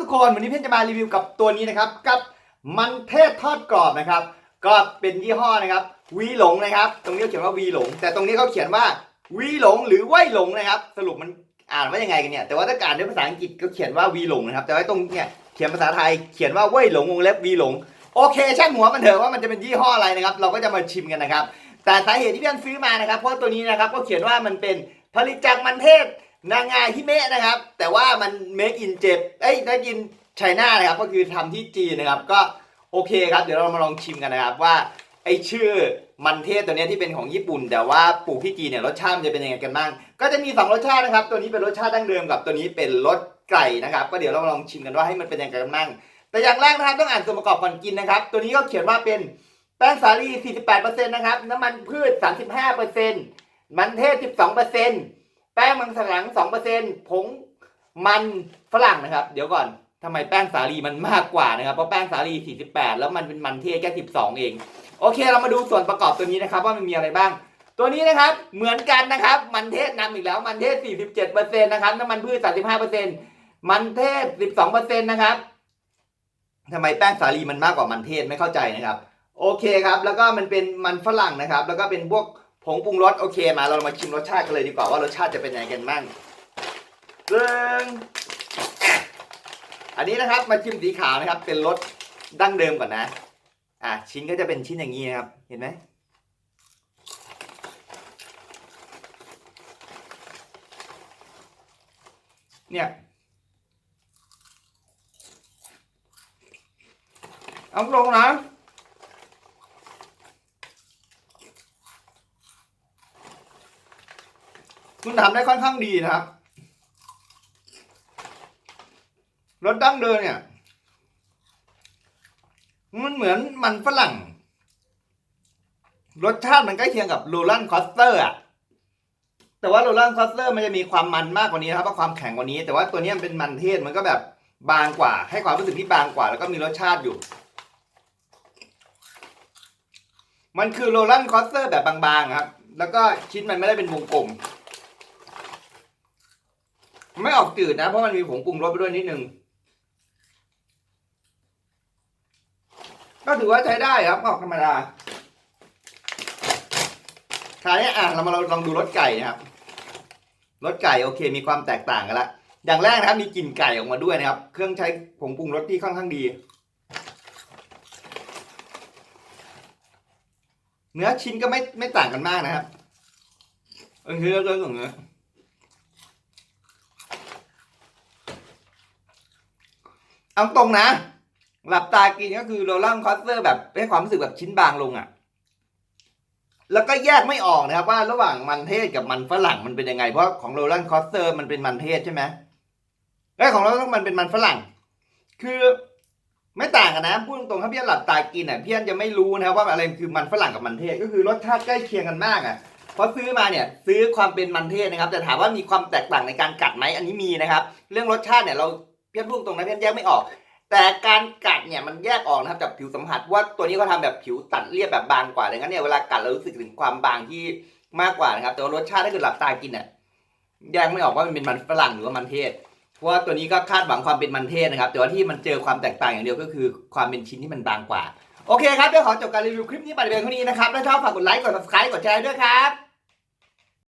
ทุกคนวันนี้เพื่อนจะมารีวิวกับตัวนี้นะครับกับมันเทศทอดกรอบนะครับ ก็เป็นยี่ห้อนะครับวีหลงนะครับ ตรงนี้เขียนว่าวีหลง แต่ตรงนี้เขาเขียนว่าวีหลงหรือไว่หลงนะครับ สรุปมันอ่านว่ายังไงกันเนี่ยแต่ว่าถ้าอ่านด้วยภาษาอังกฤษก็เขียนว่าวีหลงนะครับแต่ว่าตรงเนี่ยเขียนภาษาไทยเขียนว่าไว่หลงวงเล็บวีหลงโอเคช่างหัวมันเถอะว่ามันจะเป็นยี่ห้ออะไรนะครับ เราก็จะมาชิมกันนะครับ แต่สาเหตุที่เพื่อนซื้อมานะครับ เพราะตัวนี้นะครับก็เขียนว่ามันเป็นผลิตจากมันเทศ นางาฮิเมะนะครับ แต่ว่ามัน make in เจ็บเอ้ย make in ไชน่านะครับ ก็คือทำที่จีนนะครับ ก็โอเคครับ เดี๋ยวเรามาลองชิมกันนะครับว่าไอชื่อมันเทศตัวเนี้ยที่เป็นของญี่ปุ่น แต่ว่าปลูกที่จีนเนี่ยรสชาติมันจะเป็นยังไงกันบ้าง ก็จะมีสองรสชาตินะครับ ตัวนี้เป็นรสชาติดั้งเดิมกับตัวนี้เป็นรสไก่นะครับ ก็เดี๋ยวเรามาลองชิมกันว่าให้มันเป็นยังไงกันบ้าง แต่อย่างแรกนะครับต้องอ่านส่วนประกอบก่อนกินนะครับ ตัวนี้ก็เขียนว่าเป็นแป้งสาลี 48%นะครับ น้ำมันพืช 35%มันเทศ 12% แป้งมันสำปะหลัง2%ผงมันฝรั่งนะครับ เดี๋ยวก่อนทำไมแป้งสาลีมันมากกว่านะครับ เพราะแป้งสาลี 48 แล้วมันเป็นมันเทศแค่ 12 เอง โอเค เรามาดูส่วนประกอบตัวนี้นะครับ ว่ามันมีอะไรบ้าง ตัวนี้นะครับเหมือนกันนะครับ มันเทศนำอีกแล้ว มันเทศ 47%นะครับน้ำมันพืช 35%มันเทศ 12%นะครับทำไมแป้งสาลีมันมากกว่ามันเทศไม่เข้าใจนะครับ โอเคครับ แล้วก็มันเป็นมันฝรั่งนะครับ แล้วก็เป็นพวก ผงปรุงรสโอเคมาเรามาชิมรสชาติกันเลยดีกว่าว่ารสชาติจะเป็นยังไงกันบ้างเรื่องอันนี้นะครับมาชิมสีขาวนะครับ เป็นรสดั้งเดิมก่อนนะ อะชิ้นก็จะเป็นชิ้นอย่างนี้นะครับ เห็นไหมเนี่ยเอาลงนะ คุณทำได้ค่อนข้างดีนะครับรสดั้งเดิมเนี่ย มันเหมือนมันฝรั่ง รสชาติมันใกล้เคียงกับโรลันคอสเตอร์อะแต่ว่าโรลันคอสเตอร์มันจะมีความมันมากกว่านี้นะครับเพราะความแข็งกว่านี้ แต่ว่าตัวนี้มันเป็นมันเทศมันก็แบบบางกว่า ให้ความรู้สึกที่บางกว่า แล้วก็มีรสชาติอยู่ มันคือโรลันคอสเตอร์แบบบางๆครับ แล้วก็ชิ้นมันไม่ได้เป็นวงกลม ไม่ออกจืดนะ เพราะมันมีผงปรุงรสไปด้วยนิดนึง ก็ถือว่าใช้ได้ครับออกธรรมดาคราวนี้อะเรามาลองดูรสไก่นะครับรสไก่โอเค มีความแตกต่างกันละอย่างแรกนะครับ มีกลิ่นไก่ออกมาด้วยนะครับ เครื่องใช้ผงปรุงรสที่ค่อนข้างดี เนื้อชิ้นก็ไม่ไม่ต่างกันมากนะครับเออคือเรื่องของเนื้อ เอาตรงนะ หลับตากินก็คือโรลลังคอสเตอร์แบบให้ความรู้สึกแบบชิ้นบางลงอะ่ะ แล้วก็แยกไม่ออกนะครับว่าระหว่างมันเทศกับมันฝรั่งมันเป็นยังไง เพราะของโรลลังคอสเตอร์มันเป็นมันเทศใช่ไหมไอ้ของเราต้องมันเป็นมันฝรั่ง คือไม่ต่างกันนะพูดตรงๆถ้าพี่อันหลับตากินอะพี่อันจะไม่รู้นะครับว่าอะไรคือมันฝรั่งกับมันเทศก็คือรสชาติใกล้เคียงกันมากอะเพราะซื้อมาเนี่ยซื้อความเป็นมันเทศนะครับ แต่ถามว่ามีความแตกต่างในการกัดไหมอันนี้มีนะครับ เรื่องรสชาติเนี่ยเรา เพี่อันพูดตรงนะพี่อันแยกไม่ออก แต่การกัดเนี่ยมันแยกออกนะครับจากผิวสัมผัสว่าตัวนี้เขาทำแบบผิวตัดเรียบแบบบางกว่าดังนั้นเนี่ยเวลากัดเรารู้สึกถึงความบางที่มากกว่านะครับแต่ว่ารสชาติถ้าเกิดหลับตากินเนี่ยแยกไม่ออกว่ามันเป็นมันฝรั่งหรือว่ามันเทศเพราะว่าตัวนี้ก็คาดหวังความเป็นมันเทศนะครับ แต่ว่าที่มันเจอความแตกต่างอย่างเดียวก็คือ ความเป็นชิ้นที่มันบางกว่า โอเคครับเดี๋ยวขอจบการรีวิวคลิปนี้ไปเพียงเท่านี้นะครับถ้าชอบฝากกดไลค์กด subscribe กดแชร์ด้วยครับ